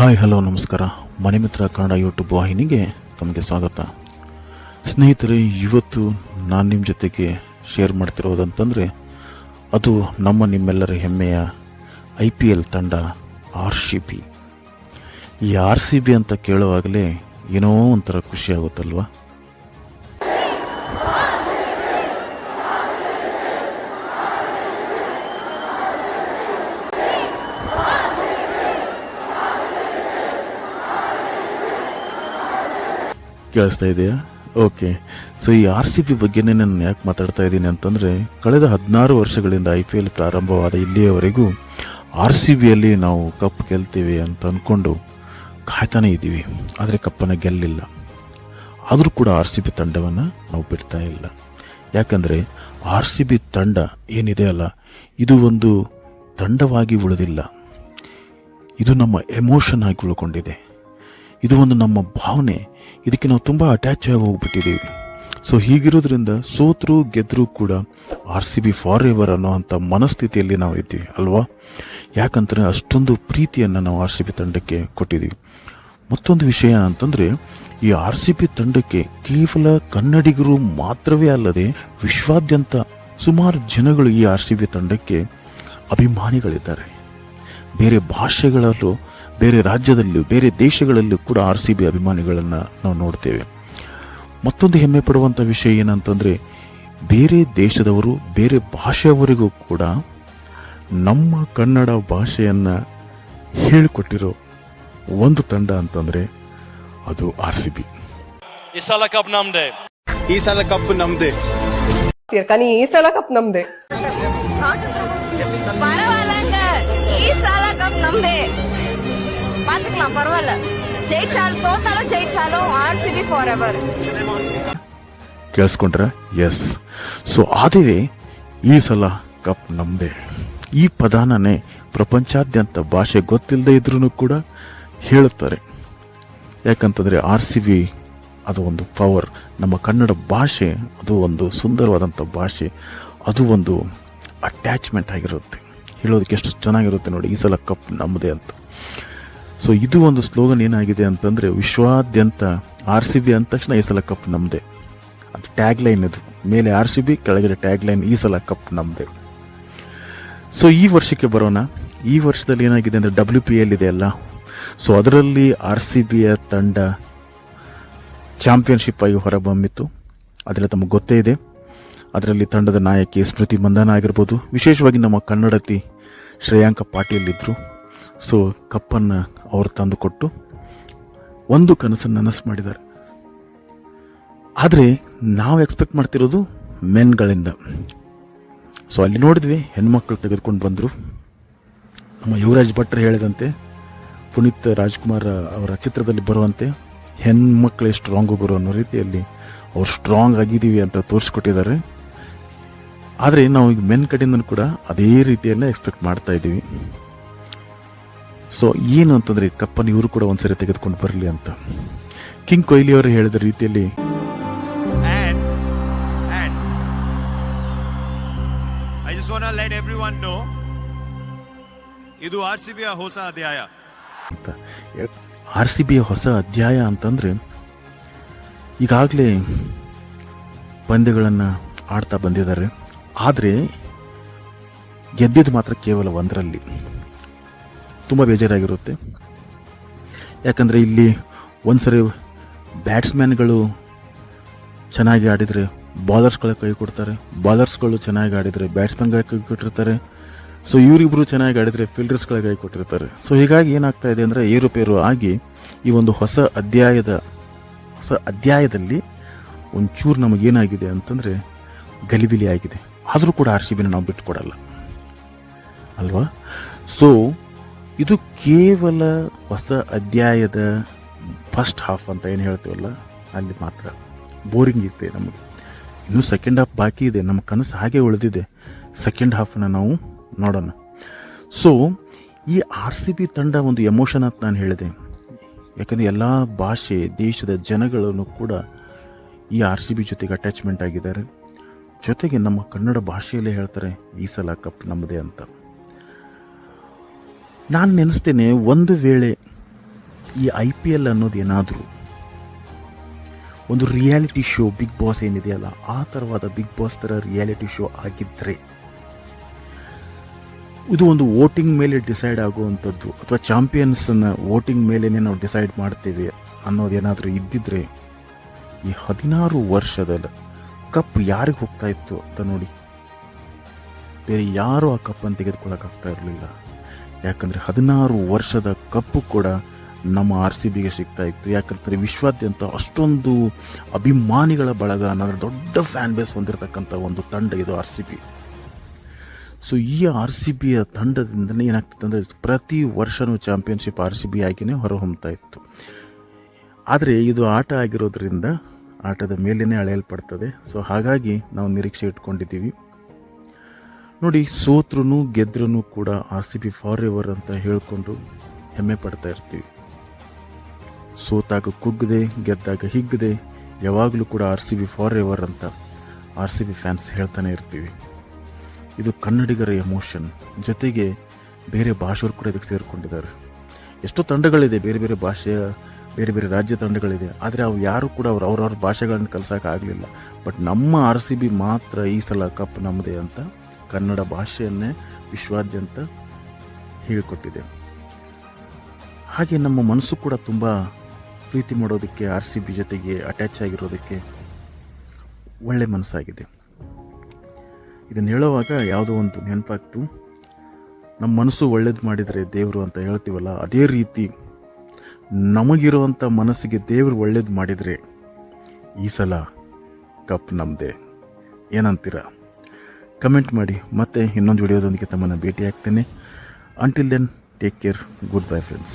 Hi, hello, ನಮಸ್ಕಾರ. ಮನೆ ಮಿತ್ರ Kannada YouTube ವಾಹಿನಿಗೆ ತಮಗೆ ಸ್ವಾಗತ. ಸ್ನೇಹಿತರೆ, ಇವತ್ತು ನಾನು ನಿಮ್ಮ ಜೊತೆಗೆ ಶೇರ್ ಮಾಡ್ತಿರೋದಂತಂದರೆ, ಅದು ನಮ್ಮ ನಿಮ್ಮೆಲ್ಲರ ಹೆಮ್ಮೆಯ ಐ ಪಿ ಎಲ್ ತಂಡ ಆರ್ ಸಿ ಬಿ ಈ ಆರ್ ಸಿ ಬಿ ಅಂತ ಕೇಳುವಾಗಲೇ ಏನೋ ಒಂಥರ ಖುಷಿ ಆಗುತ್ತಲ್ವಾ? ಕೇಳಿಸ್ತಾ ಇದೆಯಾ? ಓಕೆ. ಸೊ ಈ ಆರ್ ಸಿ ಬಿ ಬಗ್ಗೆನೇ ನಾನು ಯಾಕೆ ಮಾತಾಡ್ತಾ ಇದ್ದೀನಿ ಅಂತಂದರೆ, ಕಳೆದ ಹದಿನಾರು ವರ್ಷಗಳಿಂದ ಐ ಪಿ ಎಲ್ ಪ್ರಾರಂಭವಾದ ಇಲ್ಲಿಯವರೆಗೂ ಆರ್ ಸಿ ಬಿಯಲ್ಲಿ ನಾವು ಕಪ್ ಗೆಲ್ತೀವಿ ಅಂತ ಅಂದ್ಕೊಂಡು ಕಾಯ್ತಾನೆ ಇದ್ದೀವಿ. ಆದರೆ ಕಪ್ಪನ್ನು ಗೆಲ್ಲಿಲ್ಲ. ಆದರೂ ಕೂಡ ಆರ್ ಸಿ ಬಿ ತಂಡವನ್ನು ನಾವು ಬಿಡ್ತಾ ಇಲ್ಲ. ಯಾಕಂದರೆ ಆರ್ ಸಿ ಬಿ ತಂಡ ಏನಿದೆ ಅಲ್ಲ, ಇದು ಒಂದು ತಂಡವಾಗಿ ಉಳಿದಿಲ್ಲ. ಇದು ನಮ್ಮ ಎಮೋಷನ್ ಆಗಿ ಉಳ್ಕೊಂಡಿದೆ. ಇದು ಒಂದು ನಮ್ಮ ಭಾವನೆ. ಇದಕ್ಕೆ ನಾವು ತುಂಬ ಅಟ್ಯಾಚ್ ಆಗಿ ಹೋಗ್ಬಿಟ್ಟಿದ್ದೀವಿ. ಸೊ ಹೀಗಿರೋದ್ರಿಂದ ಸೋತರು ಗೆದ್ದರೂ ಕೂಡ R C B forever ಅನ್ನೋ ಮನಸ್ಥಿತಿಯಲ್ಲಿ ನಾವು ಇದ್ದೀವಿ, ಅಲ್ವಾ? ಯಾಕಂದರೆ ಅಷ್ಟೊಂದು ಪ್ರೀತಿಯನ್ನು ನಾವು ಆರ್ ಸಿ ಬಿ ತಂಡಕ್ಕೆ ಕೊಟ್ಟಿದ್ದೀವಿ. ಮತ್ತೊಂದು ವಿಷಯ ಅಂತಂದರೆ, ಈ ಆರ್ ಸಿ ಬಿ ತಂಡಕ್ಕೆ ಕೇವಲ ಕನ್ನಡಿಗರು ಮಾತ್ರವೇ ಅಲ್ಲದೆ ವಿಶ್ವಾದ್ಯಂತ ಸುಮಾರು ಜನಗಳು ಈ ಆರ್ ಸಿ ಬಿ ತಂಡಕ್ಕೆ ಅಭಿಮಾನಿಗಳಿದ್ದಾರೆ. ಬೇರೆ ಭಾಷೆಗಳಲ್ಲೂ ಬೇರೆ ರಾಜ್ಯದಲ್ಲೂ ಬೇರೆ ದೇಶಗಳಲ್ಲೂ ಕೂಡ ಆರ್ ಸಿ ಬಿ ಅಭಿಮಾನಿಗಳನ್ನು ನಾವು ನೋಡ್ತೇವೆ. ಮತ್ತೊಂದು ಹೆಮ್ಮೆ ಪಡುವಂಥ ವಿಷಯ ಏನಂತಂದರೆ ಬೇರೆ ದೇಶದವರು ಬೇರೆ ಭಾಷೆಯವರಿಗೂ ಕೂಡ ನಮ್ಮ ಕನ್ನಡ ಭಾಷೆಯನ್ನು ಹೇಳಿಕೊಟ್ಟಿರೋ ಒಂದು ತಂಡ ಅಂತಂದರೆ ಅದು ಆರ್ ಸಿ ಬಿ. ಈ ಸಲ ಕಪ್ ನಮ್ದೆ. ಈ ಸಲ ಕಪ್ ನಮ್ದೆ. ಕನಿ ಈ ಸಲ ಕಪ್ ನಮ್ದೆ. பாத்துக்கலாம் பரவாயில்ல ஜெயிச்சாலும் தோத்தாலும் ஜெயிச்சாலும் ஆர்சிபி ஃபார் எவர் ಕೇಳಿಸ್ಕೊಂಡ್ರೆ ಎಸ್ ಸೊ ಆದರೆ ಈ ಸಲ ಕಪ್ ನಮ್ಮದೇ ಈ ಪದಾನನೇ ಪ್ರಪಂಚಾದ್ಯಂತ ಭಾಷೆ ಗೊತ್ತಿಲ್ಲದೆ ಇದ್ರೂ ಕೂಡ ಹೇಳುತ್ತಾರೆ ಯಾಕಂತಂದರೆ ಆರ್ ಸಿ ಬಿ ಅದು ಒಂದು ಪವರ್ ನಮ್ಮ ಕನ್ನಡ ಭಾಷೆ ಅದು ಒಂದು ಸುಂದರವಾದಂಥ ಭಾಷೆ ಅದು ಒಂದು ಅಟ್ಯಾಚ್ಮೆಂಟ್ ಆಗಿರುತ್ತೆ ಹೇಳೋದಕ್ಕೆ ಎಷ್ಟು ಚೆನ್ನಾಗಿರುತ್ತೆ ನೋಡಿ ಈ ಸಲ ಕಪ್ ನಮ್ಮದೇ ಅಂತ ಸೊ ಇದು ಒಂದು ಸ್ಲೋಗನ್ ಏನಾಗಿದೆ ಅಂತಂದರೆ, ವಿಶ್ವಾದ್ಯಂತ ಆರ್ ಸಿ ಬಿ ಅಂದ ತಕ್ಷಣ ಈ ಸಲ ಕಪ್ ನಮ್ಮದೇ ಅದು ಟ್ಯಾಗ್ ಲೈನ್ ಇದು ಮೇಲೆ ಆರ್ ಸಿ ಬಿ, ಕೆಳಗಡೆ ಟ್ಯಾಗ್ ಲೈನ್ ಈ ಸಲ ಕಪ್ ನಮ್ಮದೇ ಸೊ ಈ ವರ್ಷಕ್ಕೆ ಬರೋಣ. ಈ ವರ್ಷದಲ್ಲಿ ಏನಾಗಿದೆ ಅಂದರೆ ಡಬ್ಲ್ಯೂ ಪಿ ಎಲ್ ಇದೆ ಅಲ್ಲ. ಸೊ ಅದರಲ್ಲಿ ಆರ್ ಸಿ ಬಿಯ ತಂಡ ಚಾಂಪಿಯನ್ಶಿಪ್ ಆಗಿ ಹೊರಬೊಮ್ಮಿತ್ತು ಅದೆಲ್ಲ ತಮಗೆ ಗೊತ್ತೇ ಇದೆ. ಅದರಲ್ಲಿ ತಂಡದ ನಾಯಕಿ ಸ್ಮೃತಿ ಮಂದನ ಆಗಿರ್ಬೋದು. ವಿಶೇಷವಾಗಿ ನಮ್ಮ ಕನ್ನಡತಿ ಶ್ರೇಯಾಂಕ ಪಾಟೀಲ್ ಇದ್ದರು ಸೊ ಕಪ್ಪನ್ನು ಅವರು ತಂದುಕೊಟ್ಟು ಒಂದು ಕನಸನ್ನು ನನಸು ಮಾಡಿದ್ದಾರೆ. ಆದರೆ ನಾವು ಎಕ್ಸ್ಪೆಕ್ಟ್ ಮಾಡ್ತಿರೋದು ಮೆನ್ಗಳಿಂದ. ಸೊ ಅಲ್ಲಿ ನೋಡಿದ್ವಿ, ಹೆಣ್ಮಕ್ಳು ತೆಗೆದುಕೊಂಡು ಬಂದರು. ನಮ್ಮ ಯುವರಾಜ್ ಭಟ್ರು ಹೇಳಿದಂತೆ, ಪುನೀತ್ ರಾಜ್ಕುಮಾರ್ ಅವರ ಚಿತ್ರದಲ್ಲಿ ಬರುವಂತೆ ಹೆಣ್ಮಕ್ಳೇ ಸ್ಟ್ರಾಂಗು ಗುರು ಅನ್ನೋ ರೀತಿಯಲ್ಲಿ ಅವ್ರು ಸ್ಟ್ರಾಂಗ್ ಆಗಿದ್ದೀವಿ ಅಂತ ತೋರಿಸ್ಕೊಟ್ಟಿದ್ದಾರೆ. ಆದರೆ ನಾವು ಈಗ ಮೆನ್ ಕಡೆಯಿಂದ ಕೂಡ ಅದೇ ರೀತಿಯಲ್ಲೇ ಎಕ್ಸ್ಪೆಕ್ಟ್ ಮಾಡ್ತಾ ಇದ್ದೀವಿ. ಸೊ ಏನು ಅಂತಂದರೆ ಕಪ್ಪನ್ ಇವರು ಕೂಡ ಒಂದ್ಸರಿ ತೆಗೆದುಕೊಂಡು ಬರಲಿ ಅಂತ. ಕಿಂಗ್ ಕೊಹ್ಲಿ ಅವರು ಹೇಳಿದ ರೀತಿಯಲ್ಲಿ ಇದು ಆರ್ ಸಿ ಬಿಯ ಹೊಸ ಅಧ್ಯಾಯ. ಅಂತ. ಆರ್ ಸಿ ಬಿಯ ಹೊಸ ಅಧ್ಯಾಯ ಅಂತಂದರೆ ಈಗಾಗಲೇ ಪಂದ್ಯಗಳನ್ನು ಆಡ್ತಾ ಬಂದಿದ್ದಾರೆ. ಆದರೆ ಗೆದ್ದಿದ್ದು ಮಾತ್ರ ಕೇವಲ ಒಂದರಲ್ಲಿ. ತುಂಬ ಬೇಜಾರಾಗಿರುತ್ತೆ. ಯಾಕಂದರೆ ಇಲ್ಲಿ ಒಂದ್ಸರಿ ಬ್ಯಾಟ್ಸ್ಮ್ಯಾನ್ಗಳು ಚೆನ್ನಾಗಿ ಆಡಿದರೆ ಬಾಲರ್ಸ್ಗಳ ಕೈ ಕೊಡ್ತಾರೆ, ಬಾಲರ್ಸ್ಗಳು ಚೆನ್ನಾಗಿ ಆಡಿದರೆ ಬ್ಯಾಟ್ಸ್ಮನ್ಗಳ ಕೈ ಕೊಟ್ಟಿರ್ತಾರೆ, ಸೊ ಇವರಿಬ್ಬರು ಚೆನ್ನಾಗಿ ಆಡಿದರೆ ಫೀಲ್ಡರ್ಸ್ಗಳ ಕೈ ಕೊಟ್ಟಿರ್ತಾರೆ. ಸೊ ಹೀಗಾಗಿ ಏನಾಗ್ತಾ ಇದೆ ಅಂದರೆ ಏರುಪೇರು ಆಗಿ ಈ ಒಂದು ಹೊಸ ಅಧ್ಯಾಯದ, ಹೊಸ ಅಧ್ಯಾಯದಲ್ಲಿ ಒಂಚೂರು ನಮಗೇನಾಗಿದೆ ಅಂತಂದರೆ ಗಲಿಬಿಲಿ ಆಗಿದೆ ಆದರೂ ಕೂಡ ಆರ್ ಸಿ ಬಿನ ನಾವು ಬಿಟ್ಟುಕೊಡಲ್ಲ. ಅಲ್ವಾ? ಸೊ ಇದು ಕೇವಲ ಹೊಸ ಅಧ್ಯಾಯದ ಫಸ್ಟ್ ಹಾಫ್ ಅಂತ ಏನು ಹೇಳ್ತೀವಲ್ಲ? ಅಲ್ಲಿ ಮಾತ್ರ ಬೋರಿಂಗ್ ಇದೆ ನಮಗೆ ಇನ್ನೂ ಸೆಕೆಂಡ್ ಹಾಫ್ ಬಾಕಿ ಇದೆ. ನಮ್ಮ ಕನಸು ಹಾಗೆ ಉಳಿದಿದೆ. ಸೆಕೆಂಡ್ ಹಾಫನ್ನ ನಾವು ನೋಡೋಣ. ಸೊ ಈ ಆರ್ ಸಿ ಬಿ ತಂಡ ಒಂದು ಎಮೋಷನ್ ಅಂತ ನಾನು ಹೇಳಿದೆ. ಯಾಕಂದರೆ ಎಲ್ಲ ಭಾಷೆ, ದೇಶದ ಜನಗಳನ್ನು ಕೂಡ ಈ ಆರ್ ಸಿ ಬಿ ಜೊತೆಗೆ ಅಟ್ಯಾಚ್ಮೆಂಟ್ ಆಗಿದ್ದಾರೆ. ಜೊತೆಗೆ ನಮ್ಮ ಕನ್ನಡ ಭಾಷೆಯಲ್ಲೇ ಹೇಳ್ತಾರೆ, ಈ ಸಲ ಕಪ್ ನಮ್ಮದೇ ಅಂತ. ನಾನು ನೆನೆಸ್ತೇನೆ, ಒಂದು ವೇಳೆ ಈ ಐ ಪಿ ಎಲ್ ಅನ್ನೋದು ಏನಾದರೂ, ಒಂದು ರಿಯಾಲಿಟಿ ಶೋ ಬಿಗ್ ಬಾಸ್ ಏನಿದೆಯಲ್ಲ, ಆ ಥರವಾದ ಬಿಗ್ ಬಾಸ್ ಥರ ರಿಯಾಲಿಟಿ ಶೋ ಆಗಿದ್ದರೆ ಇದು ಒಂದು ವೋಟಿಂಗ್ ಮೇಲೆ ಡಿಸೈಡ್ ಆಗುವಂಥದ್ದು, ಅಥವಾ ಚಾಂಪಿಯನ್ಸನ್ನು ವೋಟಿಂಗ್ ಮೇಲೇ ನಾವು ಡಿಸೈಡ್ ಮಾಡ್ತೇವೆ ಅನ್ನೋದೇನಾದರೂ ಇದ್ದಿದ್ರೆ, ಈ ಹದಿನಾರು ವರ್ಷದ ಕಪ್ ಯಾರಿಗೆ ಹೋಗ್ತಾ ಇತ್ತು ಅಂತ ನೋಡಿ? ಬೇರೆ ಯಾರೂ ಆ ಕಪ್ಪನ್ನು ತೆಗೆದುಕೊಳ್ಳೋಕ್ಕಾಗ್ತಾ ಇರಲಿಲ್ಲ. ಯಾಕಂದರೆ ಹದಿನಾರು ವರ್ಷದ ಕಪ್ಪು ಕೂಡ ನಮ್ಮ ಆರ್ ಸಿ ಬಿಗೆ ಸಿಗ್ತಾ ಇತ್ತು. ಯಾಕಂದರೆ ವಿಶ್ವಾದ್ಯಂತ ಅಷ್ಟೊಂದು ಅಭಿಮಾನಿಗಳ ಬಳಗ, ಅನ್ನೋದ್ರ ದೊಡ್ಡ ಫ್ಯಾನ್ ಬೇಸ್ ಹೊಂದಿರತಕ್ಕಂಥ ಒಂದು ತಂಡ ಇದು ಆರ್ ಸಿ ಬಿ. ಸೊ ಈ ಆರ್ ಸಿ ಬಿಯ ತಂಡದಿಂದನೇ ಏನಾಗ್ತಿತ್ತು ಅಂದರೆ ಪ್ರತಿ ವರ್ಷವೂ ಚಾಂಪಿಯನ್ಶಿಪ್ ಆರ್ ಸಿ ಬಿ ಆಗಿಯೇ ಹೊರಹೊಮ್ತಾ ಇತ್ತು. ಆದರೆ ಇದು ಆಟ ಆಗಿರೋದ್ರಿಂದ ಆಟದ ಮೇಲೇ ಅಳೆಯಲ್ಪಡ್ತದೆ. ಸೊ ಹಾಗಾಗಿ ನಾವು ನಿರೀಕ್ಷೆ ಇಟ್ಕೊಂಡಿದ್ದೀವಿ. ನೋಡಿ ಸೋತ್ರೂ ಗೆದ್ರೂ ಕೂಡ ಆರ್ ಸಿ ಬಿ ಫಾರ್ ಅಂತ ಹೇಳಿಕೊಂಡು ಹೆಮ್ಮೆ ಪಡ್ತಾ ಇರ್ತೀವಿ. ಸೋತಾಗ ಕುಗ್ಗದೆ, ಗೆದ್ದಾಗ ಹಿಗ್ಗದೆ, ಯಾವಾಗಲೂ ಕೂಡ R C B forever ಅಂತ ಆರ್ ಸಿ ಬಿ ಫ್ಯಾನ್ಸ್ ಹೇಳ್ತಾನೆ ಇರ್ತೀವಿ. ಇದು ಕನ್ನಡಿಗರ ಎಮೋಷನ್ ಜೊತೆಗೆ ಬೇರೆ ಭಾಷೆಯವರು ಕೂಡ ಇದಕ್ಕೆ ಸೇರಿಕೊಂಡಿದ್ದಾರೆ. ಎಷ್ಟೋ ತಂಡಗಳಿದೆ, ಬೇರೆ ಬೇರೆ ಭಾಷೆಯ, ಬೇರೆ ಬೇರೆ ರಾಜ್ಯ ತಂಡಗಳಿದೆ. ಆದರೆ ಅವು ಯಾರು ಕೂಡ ಅವ್ರು ಅವ್ರವ್ರ ಭಾಷೆಗಳನ್ನು ಕಲಿಸೋಕ್ಕಾಗಲಿಲ್ಲ ಬಟ್ ನಮ್ಮ ಆರ್ ಸಿ ಬಿ ಮಾತ್ರ ಈ ಸಲ ಕಪ್ ನಮ್ಮದೇ ಅಂತ ಕನ್ನಡ ಭಾಷೆಯನ್ನೇ ವಿಶ್ವಾದ್ಯಂತ ಹೇಳಿಕೊಟ್ಟಿದೆ. ಹಾಗೆ ನಮ್ಮ ಮನಸ್ಸು ಕೂಡ ತುಂಬ ಪ್ರೀತಿ ಮಾಡೋದಕ್ಕೆ, ಆರ್ ಸಿ ಬಿ ಜೊತೆಗೆ ಅಟ್ಯಾಚ್ ಆಗಿರೋದಕ್ಕೆ ಒಳ್ಳೆ ಮನಸ್ಸಾಗಿದೆ. ಇದನ್ನು ಹೇಳುವಾಗ ಯಾವುದೋ ಒಂದು ನೆನಪಾಗ್ತು. ನಮ್ಮ ಮನಸ್ಸು ಒಳ್ಳೇದು ಮಾಡಿದರೆ ದೇವರು ಅಂತ ಹೇಳ್ತೀವಲ್ಲ, ಅದೇ ರೀತಿ ನಮಗಿರುವಂಥ ಮನಸ್ಸಿಗೆ ದೇವರು ಒಳ್ಳೇದು ಮಾಡಿದರೆ ಈ ಸಲ ಕಪ್ ನಮ್ಮದೇ ಏನಂತೀರ? ಕಮೆಂಟ್ ಮಾಡಿ. ಮತ್ತೆ ಇನ್ನೊಂದು ವಿಡಿಯೋದೊಂದಿಗೆ ತಮ್ಮನ್ನು ಭೇಟಿ ಆಗ್ತೇನೆ until then take care goodbye friends